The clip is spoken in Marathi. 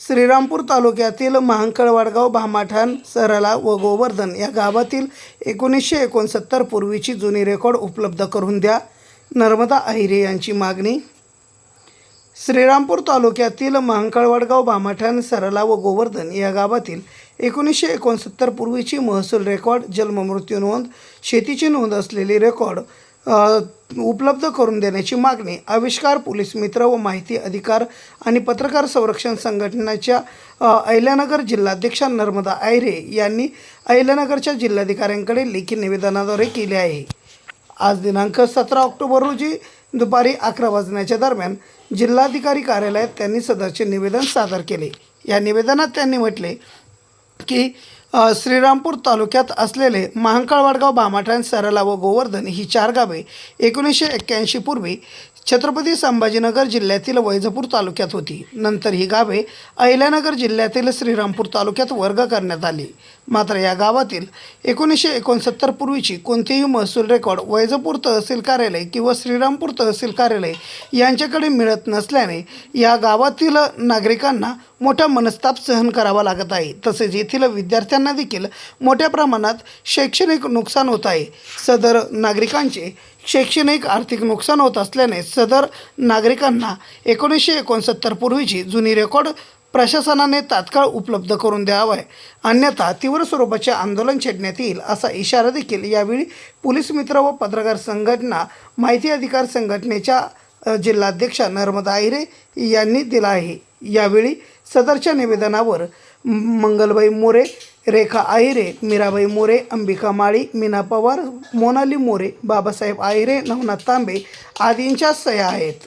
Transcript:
श्रीरामपूर तालुक्यातील महांकळ वाडगाव भामाठाण सरला व गोवर्धन या गावातील एकोणीसशे एकोणसत्तर पूर्वीची जुनी रेकॉर्ड उपलब्ध करून द्या. नर्मदा अहिरे यांची मागणी. श्रीरामपूर तालुक्यातील महांकळवाडगाव भामाठाण सरला व गोवर्धन या गावातील एकोणीसशे एकोणसत्तर पूर्वीची महसूल रेकॉर्ड जन्ममृत्यू नोंद शेतीची नोंद असलेली रेकॉर्ड उपलब्ध करून देण्याची मागणी आविष्कार पोलीस मित्र व माहिती अधिकार आणि पत्रकार संरक्षण संघटनेच्या अहिल्यानगर जिल्हाध्यक्षा नर्मदा आयरे यांनी अहिल्यानगरच्या जिल्हाधिकाऱ्यांकडे लेखी निवेदनाद्वारे केले आहे. आज दिनांक सतरा ऑक्टोबर रोजी दुपारी अकरा वाजण्याच्या दरम्यान जिल्हाधिकारी कार्यालयात त्यांनी सदरचे निवेदन सादर केले. या निवेदनात त्यांनी म्हटले की श्रीरामपूर तालुक्यात असलेले महांकाळवाडगाव भामाठाण सरला व गोवर्धन ही चार गावे एकोणीसशे एक्क्याऐंशी पूर्वी छत्रपती संभाजीनगर जिल्ह्यातील वैजपूर तालुक्यात होती. नंतर ही गावे अहिल्यानगर जिल्ह्यातील श्रीरामपूर तालुक्यात वर्ग करण्यात आली. मात्र या गावातील एकोणीसशे एकोणसत्तर पूर्वीची कोणतीही महसूल रेकॉर्ड वैजपूर तहसील कार्यालय किंवा श्रीरामपूर तहसील कार्यालय यांच्याकडे मिळत नसल्याने या गावातील नागरिकांना मोठा मनस्ताप सहन करावा लागत आहे. तसेच येथील विद्यार्थ्यांना देखील मोठ्या प्रमाणात शैक्षणिक नुकसान होत आहे. सदर नागरिकांचे शैक्षणिक आर्थिक नुकसान होत असल्याने सदर नागरिकांना एकोणीसशे एकोणसत्तर पूर्वीची जुनी रेकॉर्ड प्रशासनाने तात्काळ उपलब्ध करून द्यावा. अन्यथा तीव्र स्वरूपाचे आंदोलन छेडण्यात येईल असा इशारा देखील यावेळी पोलीस मित्र व पत्रकार संघटना माहिती अधिकार संघटनेच्या जिल्हाध्यक्षा नर्मदा आहिरे यांनी दिला आहे. यावेळी सदरच्या निवेदनावर मंगलबाई मोरे रेखा आहिरे मीराबाई मोरे अंबिका माळी मीना पवार मोनाली मोरे बाबासाहेब आहिरे नवनाथ तांबे आदींच्या सह्या आहेत.